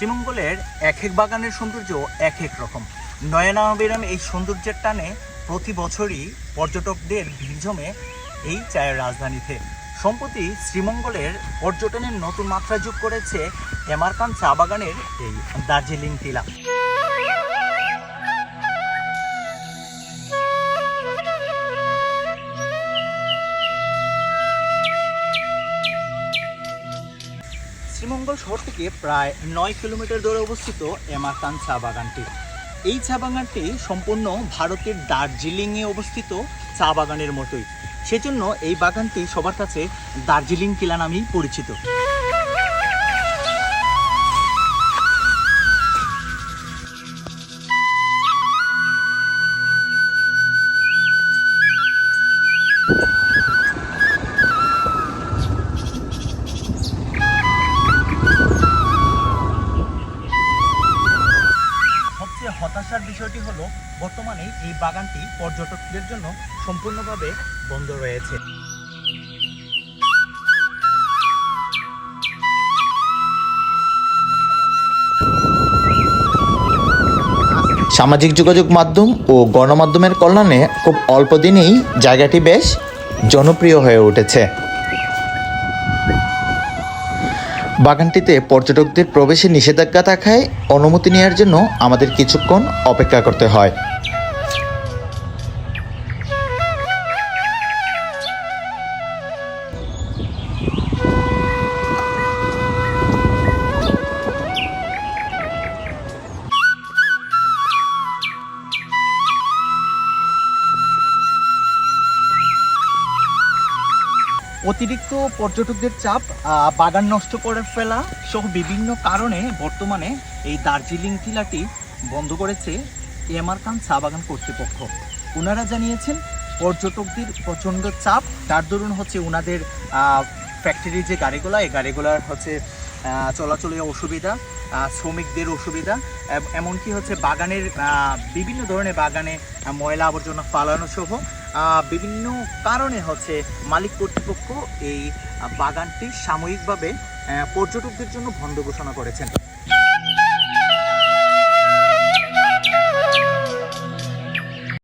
শ্রীমঙ্গলের এক এক বাগানের সৌন্দর্য এক এক রকম। নয়নাবিরাম এই সৌন্দর্যের টানে প্রতি বছরই পর্যটকদের ভিড় জমে এই চায়ের রাজধানীতে। সম্প্রতি শ্রীমঙ্গলের পর্যটনের নতুন মাত্রা যোগ করেছে এমারকান চা বাগানের এই দার্জিলিং টিলা। শ্রীমঙ্গল শহর থেকে প্রায় নয় কিলোমিটার দূরে অবস্থিত এমাকান চা বাগানটি। এই চা বাগানটি সম্পূর্ণ ভারতের দার্জিলিংয়ে অবস্থিত চা বাগানের মতোই। সেজন্য এই বাগানটি সবার কাছে দার্জিলিং কিলা নামেই পরিচিত। হতাশার বিষয়টি হলো, বর্তমানে এই বাগানটি পর্যটকদের জন্য সম্পূর্ণভাবে বন্ধ রয়েছে। সামাজিক যোগাযোগ মাধ্যম ও গণমাধ্যমের কল্যাণে খুব অল্প দিনেই জায়গাটি বেশ জনপ্রিয় হয়ে উঠেছে। বাগানটিতে পর্যটকদের প্রবেশে নিষেধাজ্ঞা থাকায় অনুমতি নেওয়ার জন্য আমাদের কিছুক্ষণ অপেক্ষা করতে হয়। অতিরিক্ত পর্যটকদের চাপ বাগান নষ্ট করে ফেলা সহ বিভিন্ন কারণে বর্তমানে এই দার্জিলিং টিলাটি বন্ধ করেছে এমআর খান চা বাগান কর্তৃপক্ষ। ওনারা জানিয়েছেন, পর্যটকদের প্রচণ্ড চাপ। তার দরুন হচ্ছে ওনাদের ফ্যাক্টরির যে গাড়িগুলো, এই গাড়িগুলোর হচ্ছে চলাচলে অসুবিধা। শ্রমিকদের অসুবিধা এমনকি হচ্ছে বাগানের বিভিন্ন ধরনের বাগানে ময়লা আবর্জনা ফালানো সহ বিভিন্ন কারণে হচ্ছে মালিক কর্তৃপক্ষ এই বাগানটি সাময়িকভাবে পর্যটকদের জন্য বন্ধ ঘোষণা করেছেন।